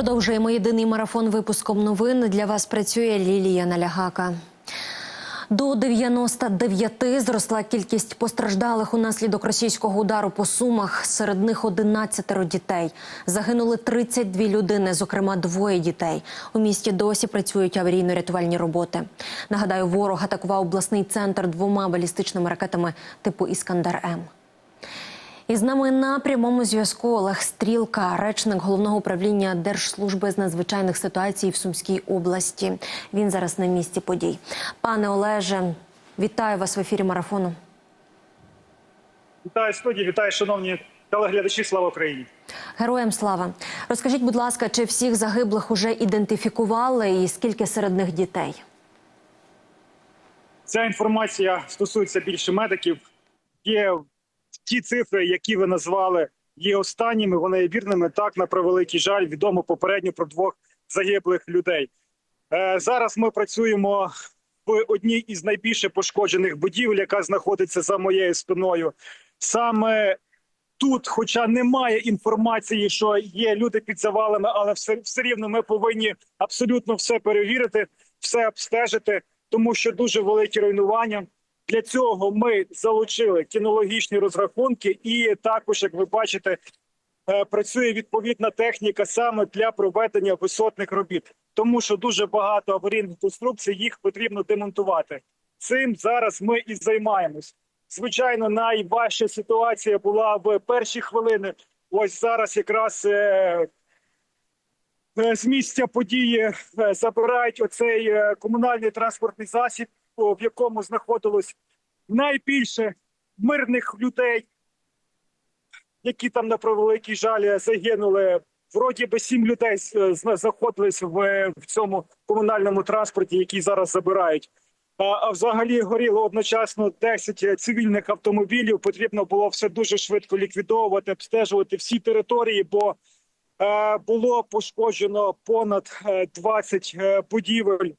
Продовжуємо єдиний марафон випуском новин. Для вас працює Лілія Налягака. До 99 зросла кількість постраждалих унаслідок російського удару по сумах. Серед них 11 дітей. Загинули 32 людини, зокрема двоє дітей. У місті досі працюють аварійно-рятувальні роботи. Нагадаю, ворог атакував обласний центр двома балістичними ракетами типу Іскандер М. І з нами на прямому зв'язку Олег Стрілка, речник головного управління Держслужби з надзвичайних ситуацій в Сумській області. Він зараз на місці подій. Пане Олеже, вітаю вас в ефірі марафону. Вітаю студії, вітаю, шановні телеглядачі. Слава Україні! Героям слава. Розкажіть, будь ласка, чи всіх загиблих уже ідентифікували і скільки серед них дітей? Ця інформація стосується більше медиків. Є ті цифри, які ви назвали, є останніми. Вони є вірними. Так, на превеликий жаль, відомо попередньо про двох загиблих людей. Е, зараз ми працюємо в одній із найбільше пошкоджених будівель, яка знаходиться за моєю спиною. Саме тут, хоча немає інформації, що є люди під завалами, але все, все рівно ми повинні абсолютно все перевірити, все обстежити, тому що дуже великі руйнування. Для цього ми залучили кінологічні розрахунки, і також, як ви бачите, е, працює відповідна техніка саме для проведення висотних робіт, тому що дуже багато аварійних конструкцій їх потрібно демонтувати. Цим зараз ми і займаємось. Звичайно, найважча ситуація була в перші хвилини. Ось зараз якраз е, е, з місця події забирають оцей комунальний транспортний засіб, в якому знаходилось найбільше мирних людей, які там на превеликий жаль загинули. Вроді би сім людей е, знаходились в, в цьому комунальному транспорті, який зараз забирають. А, взагалі горіло одночасно 10 цивільних автомобілів. Потрібно було все дуже швидко ліквідовувати, обстежувати всі території, бо е, було пошкоджено понад е, 20 е, будівель.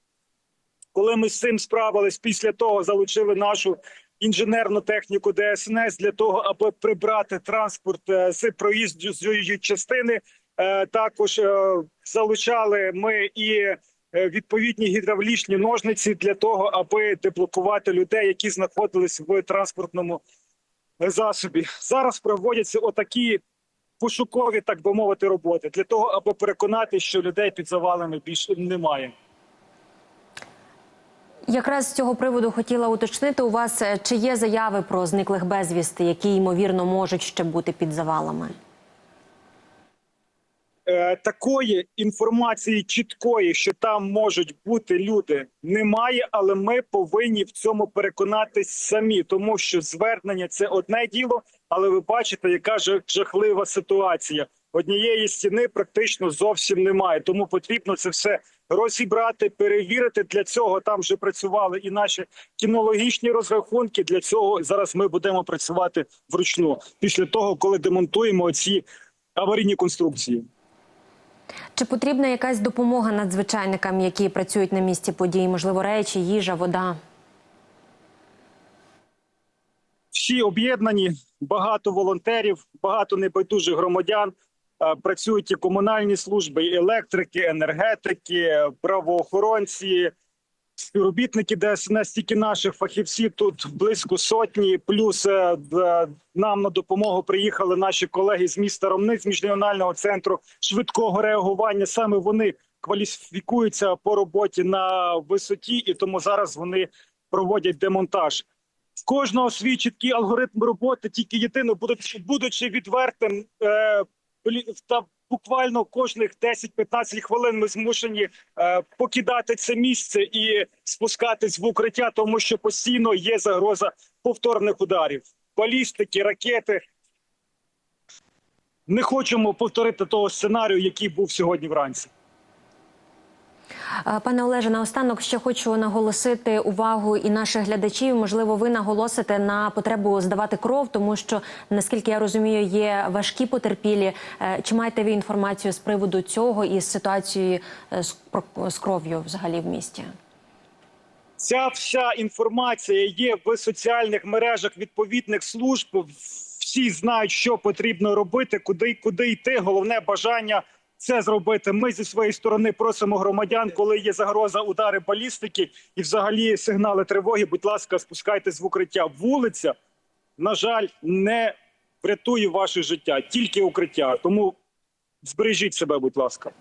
Коли ми з цим справились, після того залучили нашу інженерну техніку ДСНС для того, аби прибрати транспорт е, з проїзду частини. Е, Також е, залучали ми і відповідні гідравлічні ножниці для того, аби деблокувати людей, які знаходились в транспортному засобі. Зараз проводяться отакі пошукові, так би мовити, роботи для того, аби переконати, що людей під завалами більше немає. Якраз з цього приводу хотіла уточнити у вас, е, чи є заяви про зниклих безвісти, які ймовірно можуть ще бути під завалами. Е, такої інформації чіткої, що там можуть бути люди, немає, але ми повинні в цьому переконатись самі, тому що звернення це одне діло, але ви бачите, яка жахлива ситуація. Однієї стіни практично зовсім немає. Тому потрібно це все розібрати, перевірити. Для цього там вже працювали і наші кінологічні розрахунки. Для цього зараз ми будемо працювати вручну після того, коли демонтуємо ці аварійні конструкції. Чи потрібна якась допомога надзвичайникам, які працюють на місці подій? Можливо, речі, їжа, вода? всі об'єднані, багато волонтерів, багато небайдужих громадян. Е, Працюють і комунальні служби, і електрики, енергетики, правоохоронці, співробітники ДСНС, тільки наших фахівців тут близько сотні. Плюс е, нам на допомогу приїхали наші колеги з міста Ромниць, міжрегіонального центру швидкого реагування. Саме вони кваліфікуються по роботі на висоті, і тому зараз вони проводять демонтаж. В кожного свій чіткий алгоритм роботи, тільки єдине, будучи, відвертим, е, та буквально кожних 10-15 хвилин ми змушені е, покидати це місце і спускатись в укриття, тому що постійно є загроза повторних ударів, балістики, ракети. Не хочемо повторити того сценарію, який був сьогодні вранці. Пане Олеже, наостанок ще хочу наголосити увагу і наших глядачів. Можливо, ви наголосите на потребу здавати кров, тому що наскільки я розумію, є важкі потерпілі. Е, Чи маєте ви інформацію з приводу цього і з ситуацією е, з кров'ю взагалі в місті? Ця вся інформація є в соціальних мережах відповідних служб. Всі знають, що потрібно робити, куди куди йти. Головне бажання це зробити. Ми зі своєї сторони просимо громадян, коли є загроза удари балістики і взагалі сигнали тривоги. Будь ласка, спускайтесь в укриття. Вулиця, на жаль, не врятує ваше життя, тільки укриття. Тому збережіть себе, будь ласка.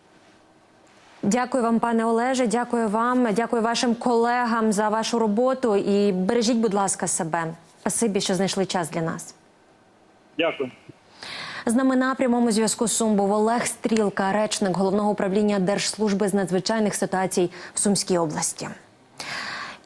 Дякую вам, пане Олеже. Дякую вам. Дякую вашим колегам за вашу роботу. І бережіть, будь ласка, себе. Спасибі, що знайшли час для нас. Дякую. З нами на прямому зв'язку Сум був Олег Стрілка, речник головного управління Держслужби з надзвичайних ситуацій в Сумській області.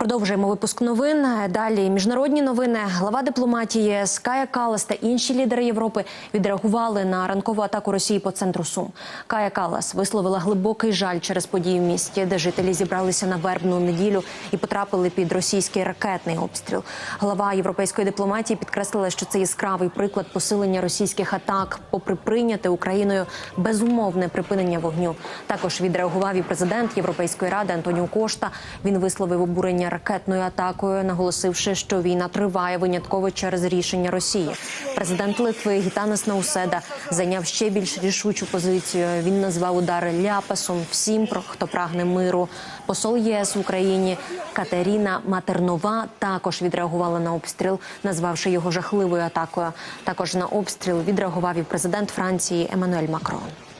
Продовжуємо випуск новин. Далі міжнародні новини. Глава дипломатії ЄС Кая Калас та інші лідери Європи відреагували на ранкову атаку Росії по центру Сум. Кая Калас висловила глибокий жаль через події в місті, де жителі зібралися на вербну неділю і потрапили під російський ракетний обстріл. Глава європейської дипломатії підкреслила, що це яскравий приклад посилення російських атак, попри прийняте Україною безумовне припинення вогню. Також відреагував і президент Європейської ради Антоніо Кошта. Він висловив обурення ракетною атакою, наголосивши, що війна триває винятково через рішення Росії. Президент Литви Гітанас Науседа зайняв ще більш рішучу позицію. Він назвав удари ляпасом всім, хто прагне миру. Посол ЄС в Україні Катеріна Матернова також відреагувала на обстріл, назвавши його жахливою атакою. Також на обстріл відреагував і президент Франції Еммануель Макрон.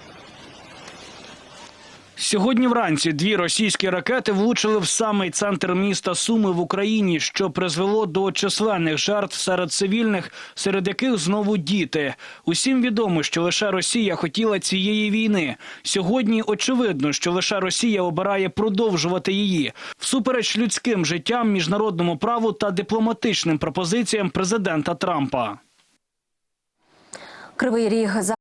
Сьогодні вранці дві російські ракети влучили в самий центр міста Суми в Україні, що призвело до численних жертв серед цивільних, серед яких знову діти. Усім відомо, що лише Росія хотіла цієї війни. Сьогодні очевидно, що лише Росія обирає продовжувати її всупереч людським життям, міжнародному праву та дипломатичним пропозиціям президента Трампа. Кривий ріг за